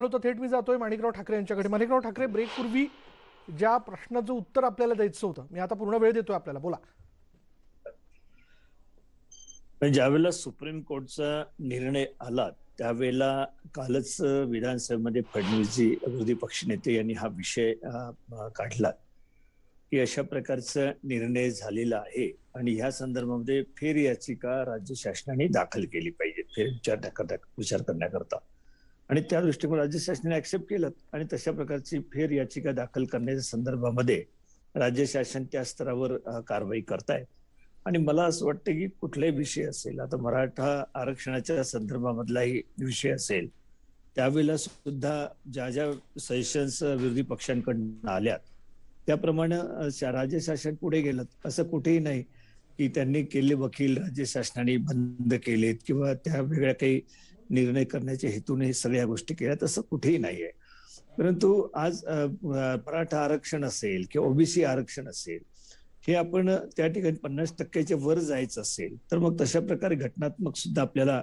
तर थेट मी जातोय माणिकराव ठाकरे यांच्याकडे. माणिकराव ठाकरे ब्रेकपूर्वी ज्या प्रश्नाचं उत्तर आपल्याला द्यायचं होतं मी आता पूर्ण वेळ देतोय आपल्याला. बोला. ज्यावेळेला सुप्रीम कोर्टचा निर्णय आला त्यावेळेला कालच विधानसभेमध्ये फडणवीसजी विरोधी पक्षनेते यांनी हा विषय काढला की अशा प्रकारचा निर्णय झालेला आहे आणि ह्या संदर्भामध्ये फेर याचिका राज्य शासनाने दाखल केली पाहिजे फेर विचार विचार करण्याकरता. आणि त्या दृष्टीने राज्य शासनाने ऍक्सेप्ट केलं. आणि तशा प्रकारची फेर याचिका दाखल करण्याच्या संदर्भामध्ये राज्य शासन त्या स्तरावर कारवाई करतायत. आणि मला असं वाटतं की कुठलाही विषय असेल आता मराठा आरक्षणाच्या संदर्भामधलाही विषय असेल त्यावेळेला सुद्धा ज्या ज्या सजेशन्स विरोधी पक्षांकडून आल्यात त्याप्रमाणे राज्य शासन पुढे गेलं. असं कुठेही नाही की त्यांनी केले वकील राज्य शासनाने बंद केलेत किंवा त्या वेगळ्या काही निर्णय करण्याच्या हेतूने सगळ्या गोष्टी केल्या तसं कुठेही नाही आहे परंतु आज मराठा आरक्षण असेल किंवा ओबीसी आरक्षण असेल हे आपण त्या ठिकाणी पन्नास टक्क्याच्या वर जायचं असेल तर मग तशा प्रकारे घटनात्मक सुद्धा आपल्याला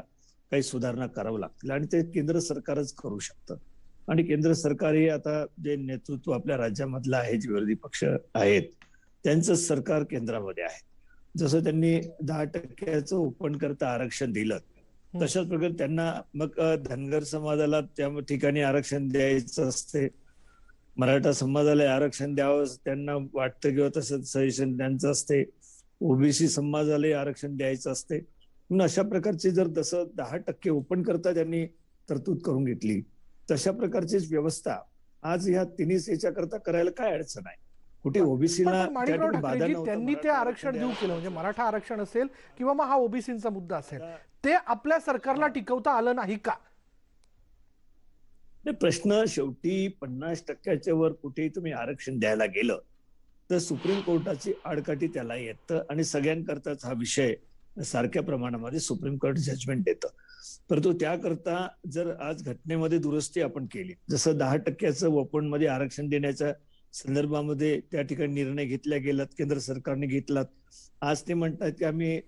काही सुधारणा करावं लागतील आणि ते केंद्र सरकारच करू शकतं. आणि केंद्र सरकार हे आता जे नेतृत्व आपल्या राज्यामधलं आहे जे विरोधी पक्ष आहेत त्यांचं सरकार केंद्रामध्ये आहे. जसं त्यांनी दहा टक्क्याचं ओपन करता आरक्षण दिलं तशाच प्रकारे त्यांना मग धनगर समाजाला त्या ठिकाणी आरक्षण द्यायचं असते. मराठा समाजाला आरक्षण द्यावं त्यांना वाटतं किंवा तसं सजेशन त्यांचं असते. ओबीसी समाजाला आरक्षण द्यायचं असते. म्हणून अशा प्रकारची जर तसं दहा टक्के ओपन करता त्यांनी तरतूद करून घेतली तशा प्रकारचीच व्यवस्था आज ह्या तिन्ही याच्या करता करायला काय अडचण आहे? कुठे ओबीसीला त्यांनी ते आरक्षण देऊ केलं म्हणजे मराठा आरक्षण असेल किंवा मग हा ओबीसीचा मुद्दा असेल ते आपल्या सरकारला टिकवता आलं नाही का? प्रश्न शेवटी पन्नास टक्क्याच्या वर कुठेही तुम्ही आरक्षण द्यायला गेलं तर सुप्रीम कोर्टाची आडकाठी त्याला येतं आणि सगळ्यांकरताच हा विषय सारख्या प्रमाणामध्ये सुप्रीम कोर्ट जजमेंट देतं. परंतु त्याकरता जर आज घटनेमध्ये दुरुस्ती आपण केली जसं दहा टक्क्याचं ओपनमध्ये आरक्षण देण्याच्या संदर्भामध्ये त्या ठिकाणी निर्णय घेतल्या गेलात केंद्र सरकारने घेतलात. आज ते म्हणतात की आम्ही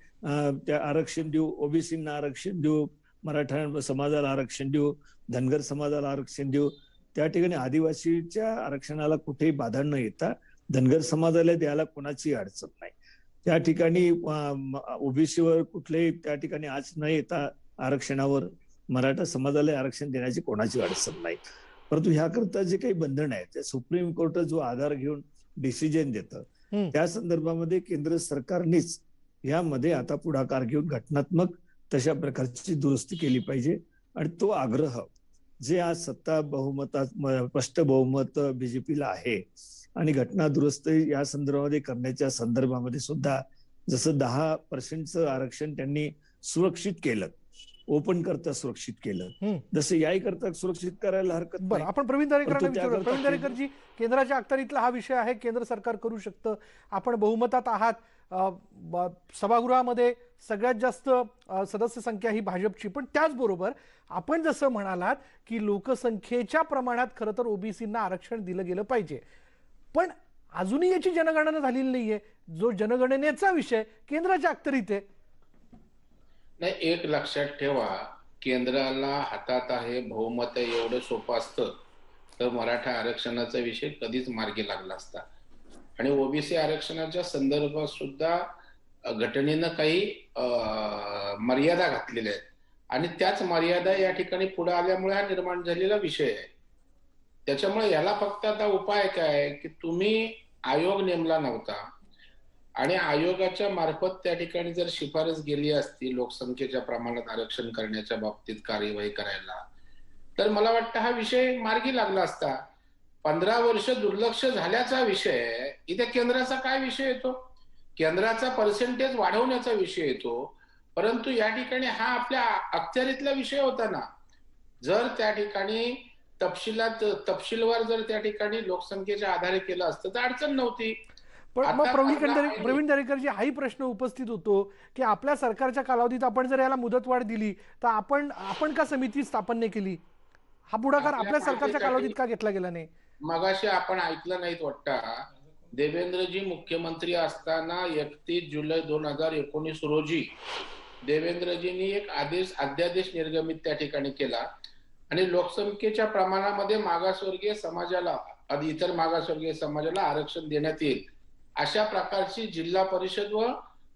त्या आरक्षण देऊ ओबीसींना आरक्षण देऊ मराठा समाजाला आरक्षण देऊ धनगर समाजाला आरक्षण देऊ. त्या ठिकाणी आदिवासीच्या आरक्षणाला कुठेही बाधा न येता धनगर समाजाला द्यायला कोणाची अडचण नाही. त्या ठिकाणी ओबीसीवर कुठलेही त्या ठिकाणी आज न येता आरक्षणावर मराठा समाजाला आरक्षण देण्याची कोणाची अडचण नाही. परंतु ह्याकरता जे काही बंधन आहे ते सुप्रीम कोर्ट जो आधार घेऊन डिसिजन देतं. त्या संदर्भामध्ये केंद्र सरकारनेच यामध्ये आता पुढाकार घेऊन घटनात्मक तशा प्रकारची दुरुस्ती केली पाहिजे आणि तो आग्रह जे आज सत्ता बहुमतात स्पष्ट बहुमत बीजेपीला आहे आणि घटना दुरुस्त या संदर्भामध्ये करण्याच्या संदर्भामध्ये सुद्धा जसं दहा पर्सेंटचं आरक्षण त्यांनी सुरक्षित केलं ओपन करता सुरक्षित केलं. जसं याही करता सुरक्षित करायला हरकत बरं आपण प्रवीण दरेकरांना परंतु विचारू त्याकरता प्रवीण दरेकरजी केंद्राच्या अखत्यारीतला हा विषय आहे केंद्र सरकार करू शकतं. आपण बहुमतात आहात. सभागृहामध्ये सगळ्यात जास्त सदस्य संख्या ही भाजपची. पण त्याचबरोबर आपण जसं म्हणालात की लोकसंख्येच्या प्रमाणात खरं तर ओबीसींना आरक्षण दिलं गेलं पाहिजे. पण अजूनही याची जनगणना झालेली नाहीये. जो जनगणनेचा विषय केंद्राच्या अखत्यारीत आहे नाही एक लक्षात ठेवा केंद्राला हातात आहे बहुमत आहे एवढं सोपं असतं. तर मराठा आरक्षणाचा विषय कधीच मार्गी लागला असता. आणि ओबीसी आरक्षणाच्या संदर्भात सुद्धा घटनेनं काही मर्यादा घातलेल्या आहेत. आणि त्याच मर्यादा या ठिकाणी पुढे आल्यामुळे हा निर्माण झालेला विषय आहे. त्याच्यामुळे याला फक्त आता उपाय काय की तुम्ही आयोग नेमला नव्हता. आणि आयोगाच्या मार्फत त्या ठिकाणी जर शिफारस गेली असती लोकसंख्येच्या प्रमाणात आरक्षण करण्याच्या बाबतीत कार्यवाही करायला तर मला वाटतं हा विषय मार्गी लागला असता. पंधरा वर्ष दुर्लक्ष झाल्याचा विषय इथे केंद्राचा काय विषय येतो? केंद्राचा पर्सेंटेज वाढवण्याचा विषय येतो. परंतु या ठिकाणी हा आपल्या अखत्यारीतला विषय होता ना. जर त्या ठिकाणी तपशिलात तपशीलवार जर त्या ठिकाणी लोकसंख्येच्या आधारे केलं असतं तर अडचण नव्हती. पण मग प्रवीण आपला दरे आहे- प्रवीण दरेकरजी हाही प्रश्न उपस्थित होतो की आपल्या सरकारच्या कालावधीत आपण जर याला मुदतवाढ दिली तर आपण आपण का समिती स्थापन नाही केली? हा पुढाकार आपल्या सरकारच्या कालावधीत का घेतला गेला नाही? मगाशी आपण ऐकलं नाहीत वाटतं. देवेंद्रजी मुख्यमंत्री असताना एकतीस जुलै दोन हजार एकोणीस रोजी देवेंद्रजींनी एक आदेश अध्यादेश निर्गमित त्या ठिकाणी केला. आणि लोकसंख्येच्या प्रमाणामध्ये मागासवर्गीय समाजाला आणि इतर मागासवर्गीय समाजाला आरक्षण देण्यात येईल. अशा प्रकारची जिल्हा परिषद व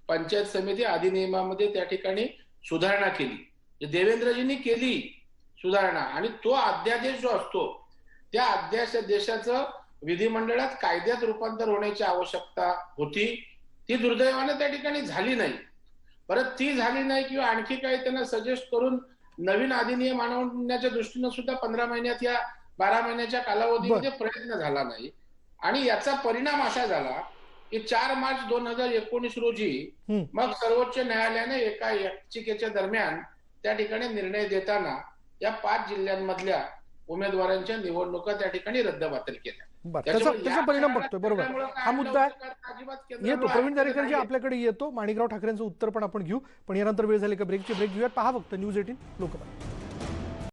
पंचायत समिती अधिनियमामध्ये त्या ठिकाणी सुधारणा केली. जे देवेंद्रजींनी केली सुधारणा आणि तो अध्यादेश जो असतो त्या अध्यादेश देशाचं विधिमंडळात कायद्यात रूपांतर होण्याची आवश्यकता होती. ती दुर्दैवाने त्या ठिकाणी झाली नाही. परत ती झाली नाही किंवा आणखी काही त्यांना सजेस्ट करून नवीन अधिनियम आणण्याच्या दृष्टीनं सुद्धा पंधरा महिन्यात या बारा महिन्याच्या कालावधीमध्ये प्रयत्न झाला नाही. आणि याचा परिणाम असा झाला की चार मार्च दोन हजार एकोणीस रोजी. मग सर्वोच्च न्यायालयाने एका याचिकेच्या दरम्यान त्या ठिकाणी निर्णय देताना या पाच जिल्ह्यांमधल्या उमेदवारांच्या निवडणुका त्या ठिकाणी रद्दबातल केल्या. त्याचा परिणाम बघतोय बरोबर. हा मुद्दा येतो. प्रवीण दरेकरजी. आपल्याकडे येतो माणिकराव ठाकरेंचं उत्तर पण आपण घेऊ पण यानंतर वेळ झाली का ब्रेकची ब्रेक घेऊयात. पहा फक्त न्यूज एटीन लोकपाल